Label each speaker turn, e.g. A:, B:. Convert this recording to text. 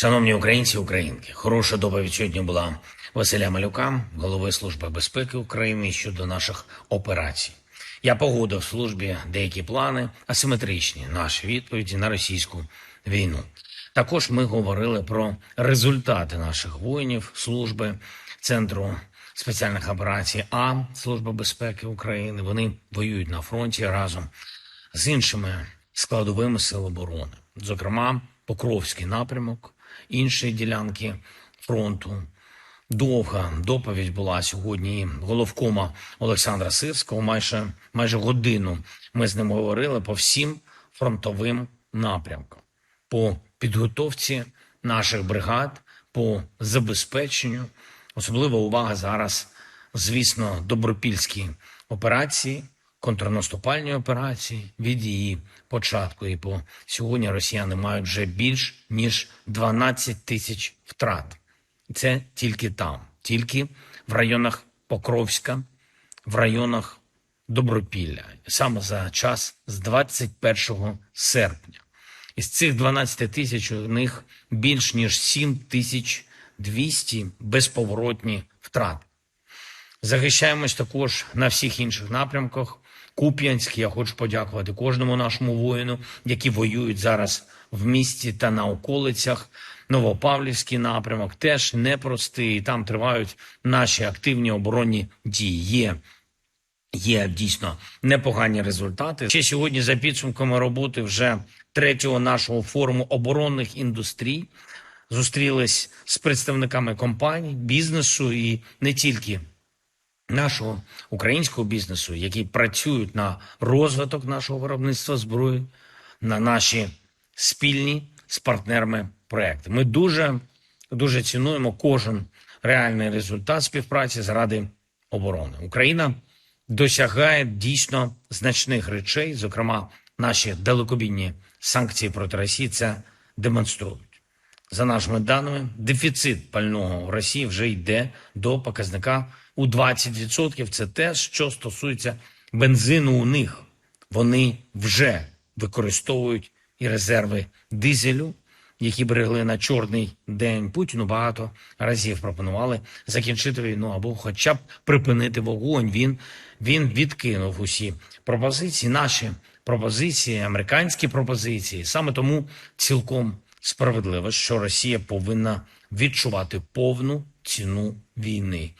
A: Шановні українці українки, хороша доповідь сьогодні була Василя Малюка, голови Служби безпеки України щодо наших операцій. Я погодив службі деякі плани, асиметричні наші відповіді на російську війну. Також ми говорили про результати наших воїнів служби центру спеціальних операцій А Служба безпеки України. Вони воюють на фронті разом з іншими складовими сил оборони, зокрема Покровський напрямок, інші ділянки фронту. Довга доповідь була сьогодні головкома Олександра Сирського. Майже майже годину ми з ним говорили по всім фронтовим напрямкам, по підготовці наших бригад, по забезпеченню. Особлива увага зараз, звісно, добропільські операції, контрнаступальні операції від її початку. І по сьогодні росіяни мають вже більш ніж 12 тисяч втрат. Це тільки там, тільки в районах Покровська, в районах Добропілля, саме за час з 21 серпня. Із цих 12 тисяч у них більш ніж 7 тисяч 200 безповоротні втрати. Захищаємось також на всіх інших напрямках. Куп'янськ, я хочу подякувати кожному нашому воїну, які воюють зараз в місті та на околицях. Новопавлівський напрямок теж непростий. Там тривають наші активні оборонні дії. Є Є дійсно непогані результати. Ще сьогодні, за підсумками роботи вже третього нашого форуму оборонних індустрій, зустрілись з представниками компаній, бізнесу і не тільки нашого українського бізнесу, які працюють на розвиток нашого виробництва зброї, на наші спільні з партнерами проекти. Ми дуже дуже цінуємо кожен реальний результат співпраці заради оборони. Україна досягає дійсно значних речей, зокрема, наші далекобійні санкції проти Росії це демонструють. За нашими даними, дефіцит пального в Росії вже йде до показника у 20%. Це те, що стосується бензину у них. Вони вже використовують і резерви дизелю, які берегли на чорний день. Путіну багато разів пропонували закінчити війну або, хоча б припинити вогонь. Він він відкинув усі пропозиції, наші пропозиції, американські пропозиції. Саме тому цілком справедливо, що Росія повинна відчувати повну ціну війни.